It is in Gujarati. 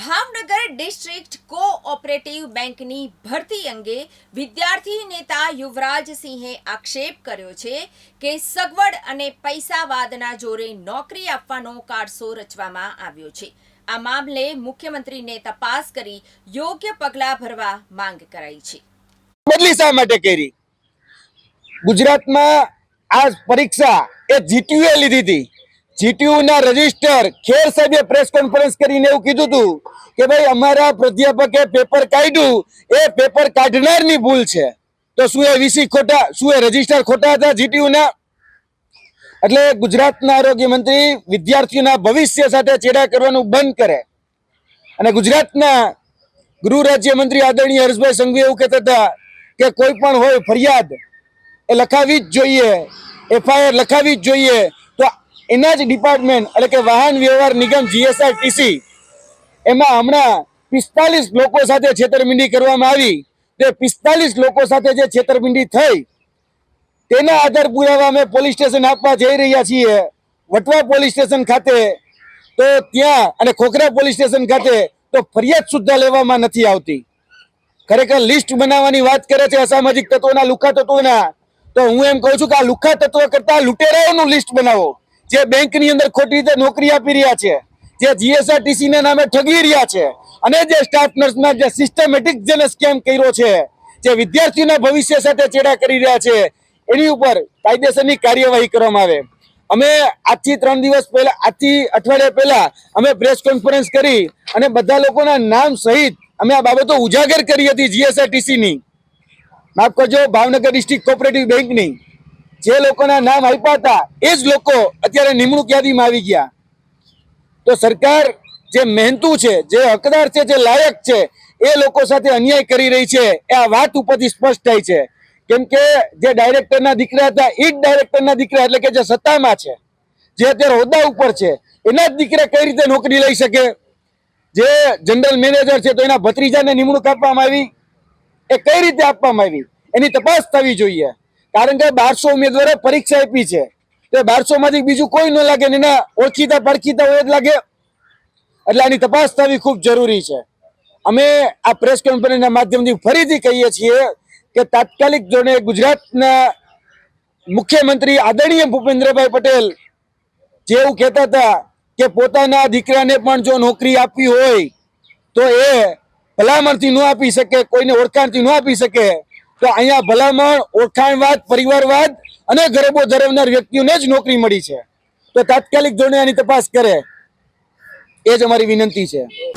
ભાવનગર ડિસ્ટ્રિક્ટ કોઓપરેટિવ બેંકની ભરતી અંગે વિદ્યાર્થી નેતા યુવરાજસિંહે આક્ષેપ કર્યો છે કે સગવડ અને પૈસાવાદના જોરે નોકરી આપવાનો કારસો રચવામાં આવ્યો છે. આ મામલે મુખ્યમંત્રીને તપાસ કરી યોગ્ય પગલાં ભરવા માંગ કરાઈ છે. બદલી શા માટે કરી? ગુજરાતમાં આ પરીક્ષા એ જીટીયુએ લીધી હતી. જીટીયુ ના રજિસ્ટર ખેર સાહેબે પ્રેસ કોન્ફરન્સ કરીને એવું કીધું હતું કે ભાઈ અમારા પ્રાધ્યાપકે પેપર કાઢ્યું. એ પેપર કાઢનારની ભૂલ છે. તો શું એ વીસી ખોટા, શું એ રજિસ્ટર ખોટા હતા જીટીયુ ના એટલે ગુજરાતના આરોગ્ય મંત્રી વિદ્યાર્થીઓના ભવિષ્ય સાથે ચેડા કરવાનું બંધ કરે. અને ગુજરાતના ગૃહ રાજ્ય મંત્રી આદરણીય હર્ષભાઈ સંઘવી એવું કહેતા હતા કે કોઈ પણ હોય ફરિયાદ એ લખાવી જ જોઈએ. એફઆઈઆર લખાવી જ જોઈએ. એના જ ડિપાર્ટમેન્ટ એટલે કે વાહન વ્યવહાર નિગમ જીએસઆરટીસી એમાં હમણાં પિસ્તાલીસ લોકો સાથે છેતરપિંડી કરવામાં આવી. તે પિસ્તાલીસ લોકો સાથે જે છેતરપિંડી થઈ, તેના આધાર પુરાવા અમે પોલીસ સ્ટેશન આપવા જઈ રહ્યા છીએ. વટવા પોલીસ સ્ટેશન ખાતે, તો ત્યાં અને ખોખરા પોલીસ સ્ટેશન ખાતે તો ફરિયાદ સુદ્ધા લેવામાં નથી આવતી. ખરેખર લિસ્ટ બનાવવાની વાત કરે છે અસામાજિક તત્વોના લુખા તત્વોના, તો હું એમ કહું છું કે આ લુખા તત્વ કરતા લુટેરાઓનું લિસ્ટ બનાવો. જે બેંકની અંદર ખોટી રીતે નોકરી આપી રહ્યા છે, જે જીએસઆરટીસી ના નામે ઠગી રહ્યા છે, અને જે સ્ટાફ નર્સના જે સિસ્ટમેટિક જેને સ્કેમ કર્યો છે, જે વિદ્યાર્થીઓના ભવિષ્ય સાથે ચેડા કરી રહ્યા છે, એની ઉપર કાયદેસરની કાર્યવાહી કરવામાં આવે. અમે આજથી ત્રણ દિવસ પહેલા, આજથી અઠવાડિયા પહેલા અમે પ્રેસ કોન્ફરન્સ કરી અને બધા લોકોના નામ સહિત અમે આ બાબતો ઉજાગર કરી હતી જીએસઆરટીસી ની. માફ કરજો, ભાવનગર ડિસ્ટ્રિક્ટ કોઓપરેટિવ બેંકની જે લોકોના નામ આપ્યા હતા, એ જ લોકો અત્યારે નિમણૂક યાદીમાં આવી ગયા. તો સરકાર જે મહેનતુ છે, જે હકદાર છે, જે લાયક છે, એ લોકો સાથે અન્યાય કરી રહી છે, એ આ વાત ઉપરથી સ્પષ્ટ થાય છે. કેમ કે જે ડાયરેક્ટરના દીકરા હતા, એ જ ડાયરેક્ટરના દીકરા એટલે કે જે સત્તામાં છે, જે અત્યારે હોદ્દા ઉપર છે, એના જ દીકરા કઈ રીતે નોકરી લઈ શકે? જે જનરલ મેનેજર છે, તો એના ભત્રીજાને નિમણૂક આપવામાં આવી. એ કઈ રીતે આપવામાં આવી? એની તપાસ થવી જોઈએ. કારણ કે બારસો ઉમેદવારે પરીક્ષા આપી છે. તે બારસો માંથી બીજું કોઈ ન લાગે એના ઓળખીતા પડખીતા હોય જ લાગે. એટલે આની તપાસ થવી ખૂબ જરૂરી છે. અમે આ પ્રેસ કોન્ફરન્સના માધ્યમથી ફરીથી કહીએ છીએ કે તાત્કાલિક ધોરણે ગુજરાતના મુખ્યમંત્રી આદરણીય ભૂપેન્દ્રભાઈ પટેલ જેવું કહેતા હતા કે પોતાના દીકરાને પણ જો નોકરી આપવી હોય તો એ ભલામણથી ન આપી શકે, કોઈને ઓળખાણથી ન આપી શકે. તો અહીંયા ભલામણ, ઓળખાણવાદ, પરિવારવાદ અને ગરબો ધરાવનાર વ્યક્તિઓને જ નોકરી મળી છે. તો તાત્કાલિક ધોરણે આની તપાસ કરે. એ જ અમારી વિનંતી છે.